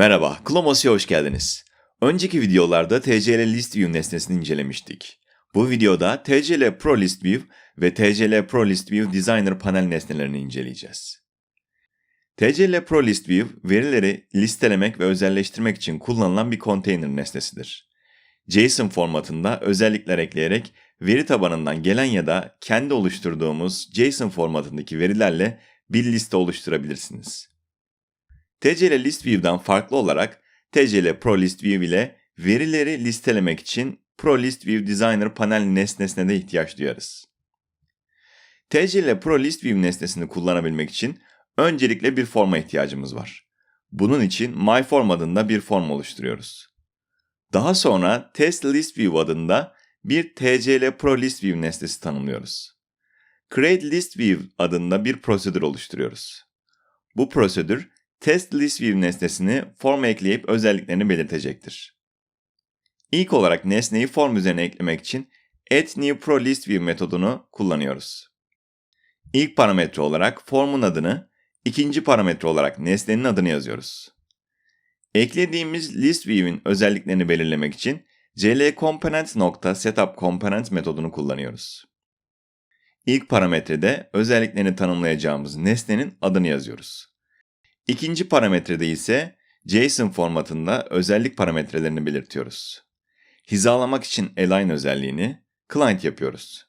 Merhaba, Klomos'a hoş geldiniz. Önceki videolarda TCL List View nesnesini incelemiştik. Bu videoda TCL Pro List View ve TCL Pro List View Designer panel nesnelerini inceleyeceğiz. TCL Pro List View, verileri listelemek ve özelleştirmek için kullanılan bir konteyner nesnesidir. JSON formatında özellikler ekleyerek veri tabanından gelen ya da kendi oluşturduğumuz JSON formatındaki verilerle bir liste oluşturabilirsiniz. TCL List View'dan farklı olarak TCL Pro List View ile verileri listelemek için Pro List View Designer panel nesnesine de ihtiyaç duyarız. TCL Pro List View nesnesini kullanabilmek için öncelikle bir forma ihtiyacımız var. Bunun için MyForm adında bir form oluşturuyoruz. Daha sonra Test List View adında bir TCL Pro List View nesnesi tanımlıyoruz. Create List View adında bir prosedür oluşturuyoruz. Bu prosedür Test List View nesnesini forma ekleyip özelliklerini belirtecektir. İlk olarak nesneyi form üzerine eklemek için Add New Pro List View metodunu kullanıyoruz. İlk parametre olarak formun adını, ikinci parametre olarak nesnenin adını yazıyoruz. Eklediğimiz list view'in özelliklerini belirlemek için clcomponent.setupComponent metodunu kullanıyoruz. İlk parametrede özelliklerini tanımlayacağımız nesnenin adını yazıyoruz. İkinci parametrede ise JSON formatında özellik parametrelerini belirtiyoruz. Hizalamak için align özelliğini client yapıyoruz.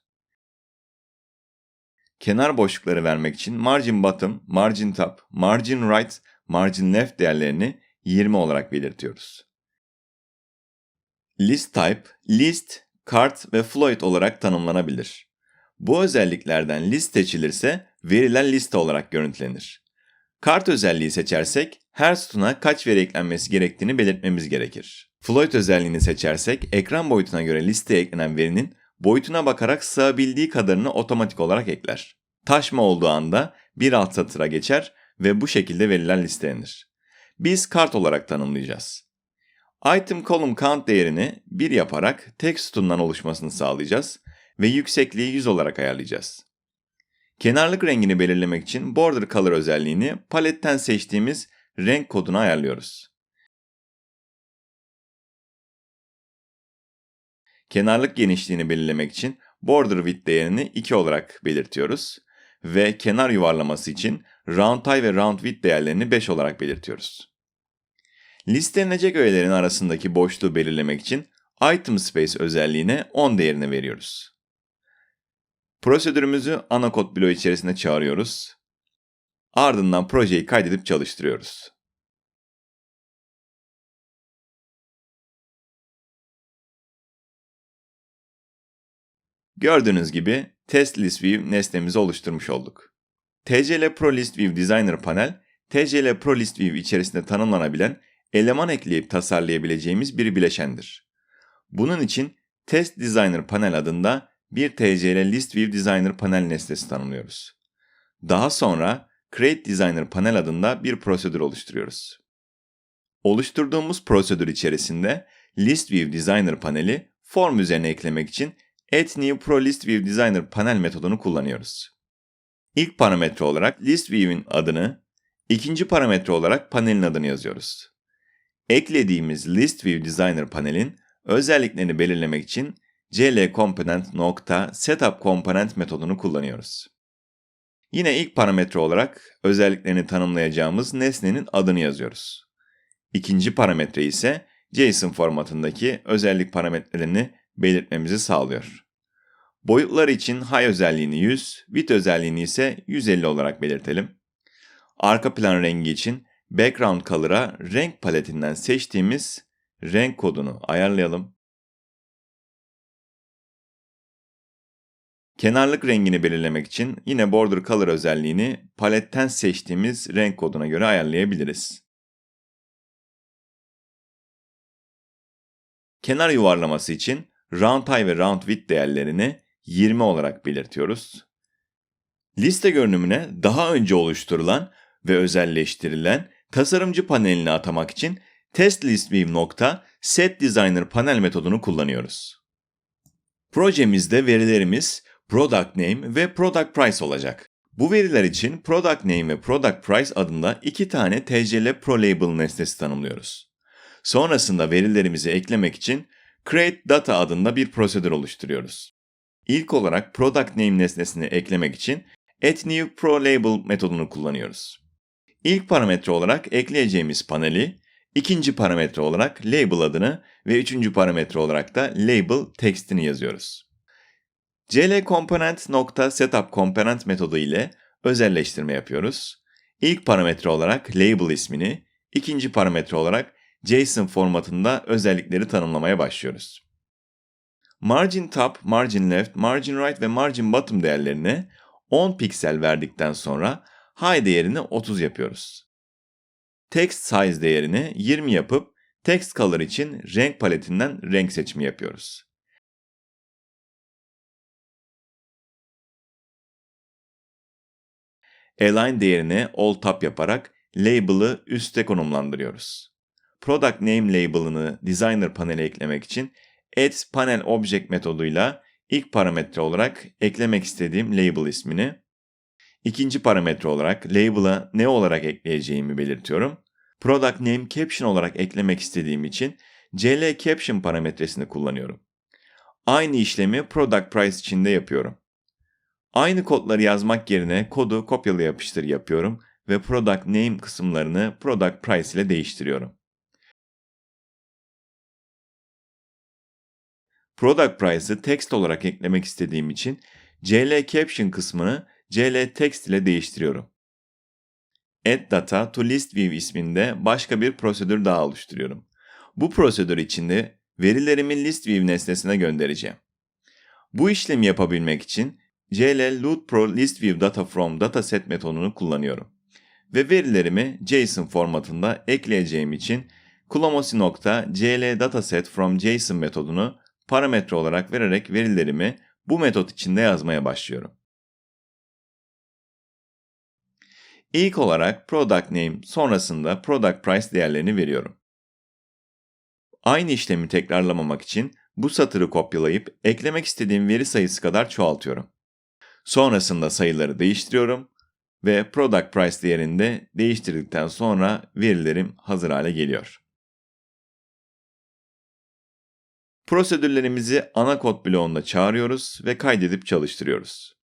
Kenar boşlukları vermek için margin bottom, margin top, margin right, margin left değerlerini 20 olarak belirtiyoruz. List type, list, cart ve float olarak tanımlanabilir. Bu özelliklerden list seçilirse veriler liste olarak görüntülenir. Kart özelliği seçersek her sütuna kaç veri eklenmesi gerektiğini belirtmemiz gerekir. Float özelliğini seçersek ekran boyutuna göre listeye eklenen verinin boyutuna bakarak sığabildiği kadarını otomatik olarak ekler. Taşma olduğu anda bir alt satıra geçer ve bu şekilde veriler listelenir. Biz kart olarak tanımlayacağız. Item column count değerini 1 yaparak tek sütundan oluşmasını sağlayacağız ve yüksekliği 100 olarak ayarlayacağız. Kenarlık rengini belirlemek için border color özelliğini paletten seçtiğimiz renk koduna ayarlıyoruz. Kenarlık genişliğini belirlemek için border width değerini 2 olarak belirtiyoruz ve kenar yuvarlaması için round high ve round width değerlerini 5 olarak belirtiyoruz. Listelenecek öğelerin arasındaki boşluğu belirlemek için item space özelliğine 10 değerini veriyoruz. Prosedürümüzü ana kod bloğu içerisinde çağırıyoruz. Ardından projeyi kaydedip çalıştırıyoruz. Gördüğünüz gibi Test List View nesnemizi oluşturmuş olduk. TCL Pro List View Designer panel, TCL Pro List View içerisinde tanımlanabilen eleman ekleyip tasarlayabileceğimiz bir bileşendir. Bunun için Test Designer panel adında bir TCL List View Designer panel nesnesi tanımlıyoruz. Daha sonra Create Designer panel adında bir prosedür oluşturuyoruz. Oluşturduğumuz prosedür içerisinde List View Designer paneli form üzerine eklemek için Add New Pro List View Designer panel metodunu kullanıyoruz. İlk parametre olarak List View'in adını, ikinci parametre olarak panelin adını yazıyoruz. Eklediğimiz List View Designer panelin özelliklerini belirlemek için clcomponent.setupComponent metodunu kullanıyoruz. Yine ilk parametre olarak özelliklerini tanımlayacağımız nesnenin adını yazıyoruz. İkinci parametre ise JSON formatındaki özellik parametrelerini belirtmemizi sağlıyor. Boyutlar için high özelliğini 100, width özelliğini ise 150 olarak belirtelim. Arka plan rengi için background color'a renk paletinden seçtiğimiz renk kodunu ayarlayalım. Kenarlık rengini belirlemek için yine border color özelliğini paletten seçtiğimiz renk koduna göre ayarlayabiliriz. Kenar yuvarlaması için round high ve round width değerlerini 20 olarak belirtiyoruz. Liste görünümüne daha önce oluşturulan ve özelleştirilen tasarımcı panelini atamak için testlistView.setDesigner panel metodunu kullanıyoruz. Projemizde verilerimiz product name ve product price olacak. Bu veriler için Product Name ve Product Price adında iki tane TCL Pro Label nesnesi tanımlıyoruz. Sonrasında verilerimizi eklemek için Create Data adında bir prosedür oluşturuyoruz. İlk olarak Product Name nesnesini eklemek için Add New Pro Label metodunu kullanıyoruz. İlk parametre olarak ekleyeceğimiz paneli, ikinci parametre olarak label adını ve üçüncü parametre olarak da label tekstini yazıyoruz. CL nokta setup metodu ile özelleştirme yapıyoruz. İlk parametre olarak label ismini, ikinci parametre olarak JSON formatında özellikleri tanımlamaya başlıyoruz. Margin top, margin left, margin right ve margin bottom değerlerine 10 piksel verdikten sonra high değerini 30 yapıyoruz. Text size değerini 20 yapıp text color için renk paletinden renk seçimi yapıyoruz. Align değerini all top yaparak label'ı üste konumlandırıyoruz. Product Name label'ını Designer panele eklemek için Add Panel Object metoduyla ilk parametre olarak eklemek istediğim label ismini, ikinci parametre olarak label'a ne olarak ekleyeceğimi belirtiyorum. Product Name Caption olarak eklemek istediğim için CL Caption parametresini kullanıyorum. Aynı işlemi Product Price için de yapıyorum. Aynı kodları yazmak yerine kodu kopyala yapıştır yapıyorum ve Product Name kısımlarını Product Price ile değiştiriyorum. Product Price'ı text olarak eklemek istediğim için CL Caption kısmını CL Text ile değiştiriyorum. Add Data to List View isminde başka bir prosedür daha oluşturuyorum. Bu prosedür içinde verilerimi List View nesnesine göndereceğim. Bu işlemi yapabilmek için CL Load Pro List View Data from Dataset metodunu kullanıyorum. Ve verilerimi JSON formatında ekleyeceğim için Kulomosi.cl dataset from JSON metodunu parametre olarak vererek verilerimi bu metot içinde yazmaya başlıyorum. İlk olarak product name sonrasında product price değerlerini veriyorum. Aynı işlemi tekrarlamamak için bu satırı kopyalayıp eklemek istediğim veri sayısı kadar çoğaltıyorum. Sonrasında sayıları değiştiriyorum ve product price değerini de değiştirdikten sonra verilerim hazır hale geliyor. Prosedürlerimizi ana kod bloğunda çağırıyoruz ve kaydedip çalıştırıyoruz.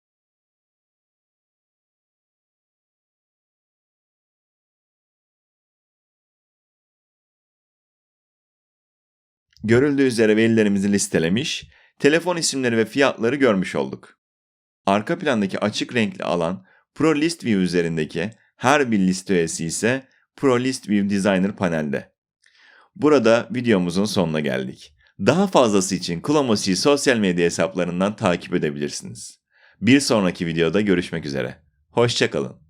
Görüldüğü üzere verilerimizi listelemiş, telefon isimleri ve fiyatları görmüş olduk. Arka plandaki açık renkli alan Pro List View üzerindeki her bir liste üyesi ise Pro List View Designer panelde. Burada videomuzun sonuna geldik. Daha fazlası için Klomosi'yi sosyal medya hesaplarından takip edebilirsiniz. Bir sonraki videoda görüşmek üzere. Hoşçakalın.